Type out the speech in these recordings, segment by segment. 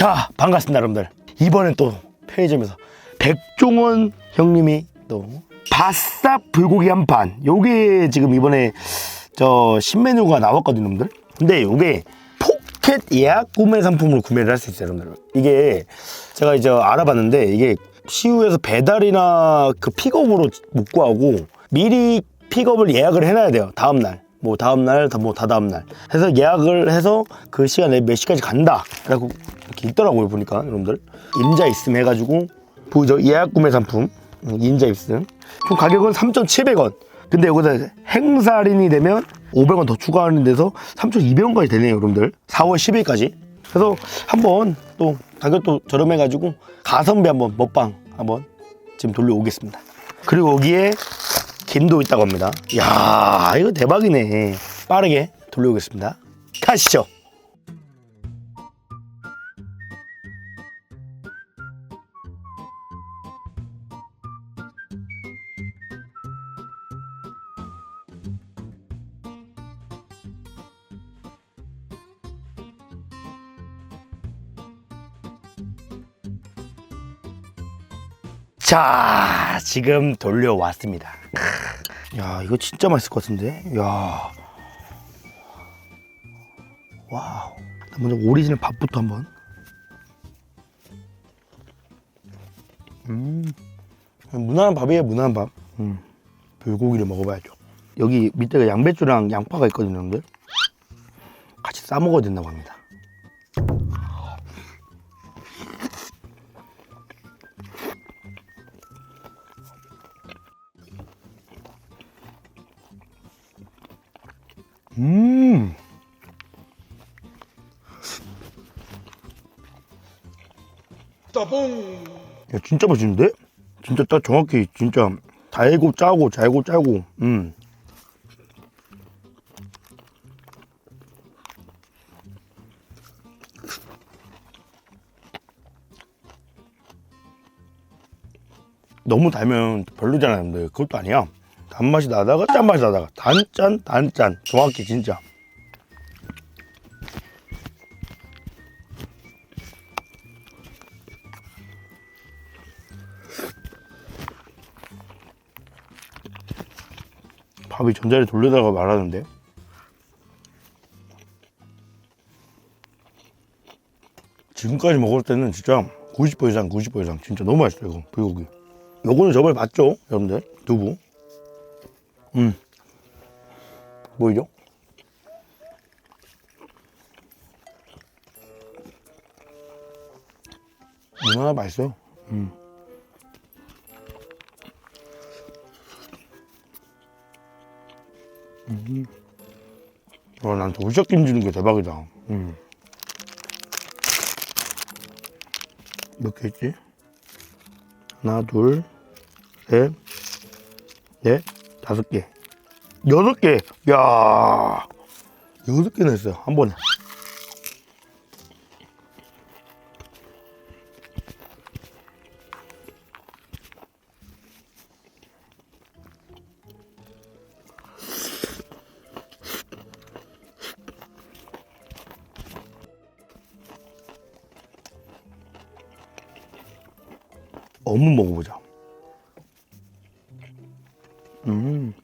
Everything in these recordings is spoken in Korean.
자 반갑습니다 여러분들. 이번엔 또 편의점에서 백종원 형님이 또 바싹 불고기 한 판. 요게 지금 이번에 저 신메뉴가 나왔거든요 여러분들. 근데 요게 포켓 예약 구매 상품으로 구매를 할 수 있어요 여러분들. 이게 제가 이제 알아봤는데 이게 시우에서 배달이나 그 픽업으로 못 구하고 미리 픽업을 예약을 해놔야 돼요 다음날 뭐 다음날 뭐 다다음날. 해서 예약을 해서 그 시간에 몇 시까지 간다 라고 이렇게 있더라고요 보니까 여러분들. 임자 있음 해가지고 보이죠 예약 구매 상품 음, 임자 있음. 총 가격은 3,700원. 근데 여기서 행사 할인이 되면 500원 더 추가하는 데서 3,200원까지 되네요 여러분들. 4월 10일까지. 그래서 한번 또 가격도 저렴해가지고 가성비 한번 먹방 한번 지금 돌려오겠습니다. 그리고 여기에 김도 있다고 합니다. 이야 이거 대박이네. 빠르게 돌려오겠습니다. 가시죠 자 지금 돌려왔습니다. 야 이거 진짜 맛있을 것 같은데? 야. 와우. 먼저 오리지널 밥부터 한번. 음. 무난한 밥이에요 무난한 밥. 음, 불고기를 먹어봐야죠. 여기 밑에가 양배추랑 양파가 있거든요 여러분들. 같이 싸 먹어야 된다고 합니다 음. 야, 진짜 맛있는데? 진짜 딱 정확히 진짜 달고 짜고 잘고 짜고 음. 너무 달면 별로잖아요 근데 그것도 아니야 단맛이 나다가 짠맛이 나다가 단짠 단짠. 정확히 진짜. 밥이 전자레 돌려다가 말하는데. 지금까지 먹을 때는 진짜 90% 이상 90% 이상. 진짜 너무 맛있어요 이거. 불고기. 요거는 저번에 봤죠 여러분들? 두부 음 보이죠? 얼마나 맛있어요 음. 음. 와, 난 도시락김 주는 게 대박이다. 음. 몇개 있지? 하나, 둘, 셋, 넷, 다섯 개. 여섯 개! 야 여섯 개나 있어요. 한 번에. 어묵 먹어보자. 음.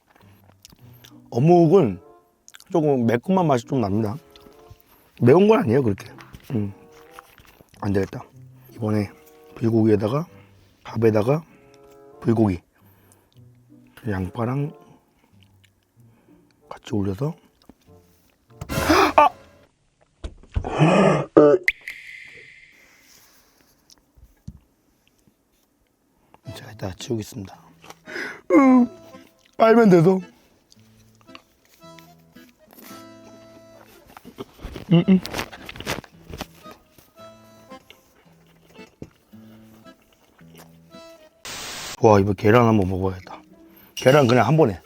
어묵은 조금 매콤한 맛이 좀 납니다. 매운 건 아니에요, 그렇게. 음. 안 되겠다. 이번에 불고기에다가 밥에다가 불고기. 양파랑 같이 올려서 제가 이따 치우겠습니다. 음, 빨면 돼서. 음, 음. 와, 이거 계란 한번 먹어야겠다. 계란 그냥 한 번에.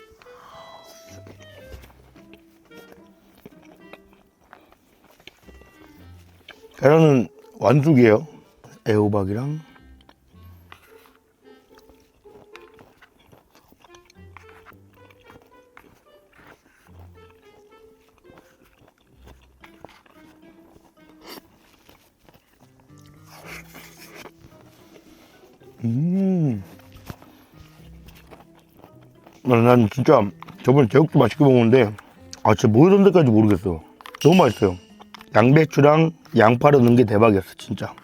계란은 완숙이에요. 애호박이랑 음. 아, 난 진짜 저번에 제육도 맛있게 먹었는데 아 진짜 뭐 이런 데까지 모르겠어. 너무 맛있어요. 양배추랑 양파를 넣은 게 대박이었어 진짜.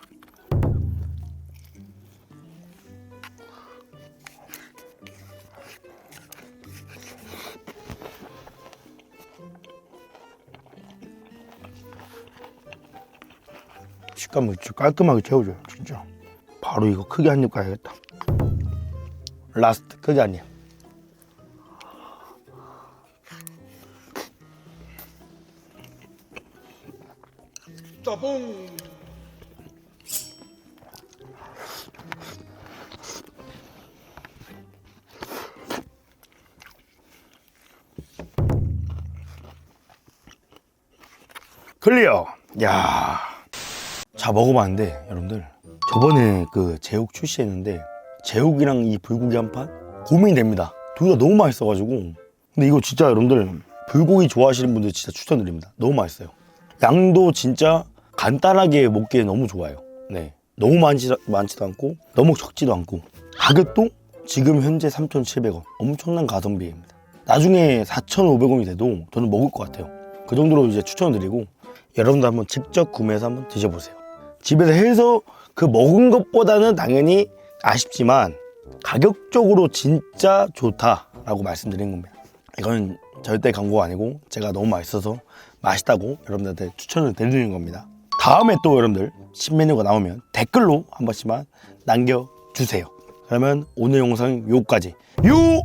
식감을 깔끔하게 채워줘요 진짜 바로 이거 크게 한 입 가야겠다. 라스트 크게 한입. 클리어. 야. 자 먹어봤는데 여러분들 저번에 그 제육 출시했는데 제육이랑 이 불고기 한 판? 고민이 됩니다. 둘 다 너무 맛있어가지고. 근데 이거 진짜 여러분들 불고기 좋아하시는 분들 진짜 추천드립니다. 너무 맛있어요. 양도 진짜 간단하게 먹기에 너무 좋아요. 네. 너무 많지, 많지도 않고 너무 적지도 않고. 가격도 지금 현재 3,700원. 엄청난 가성비입니다. 나중에 4,500원이 돼도 저는 먹을 것 같아요. 그 정도로 이제 추천드리고 여러분도 한번 직접 구매해서 한번 드셔보세요. 집에서 해서 그 먹은 것보다는 당연히 아쉽지만 가격적으로 진짜 좋다라고 말씀드린 겁니다. 이건 절대 광고가 아니고 제가 너무 맛있어서 맛있다고 여러분들한테 추천을 드리는 겁니다. 다음에 또 여러분들 신메뉴가 나오면 댓글로 한 번씩만 남겨주세요. 그러면 오늘 영상 요까지 요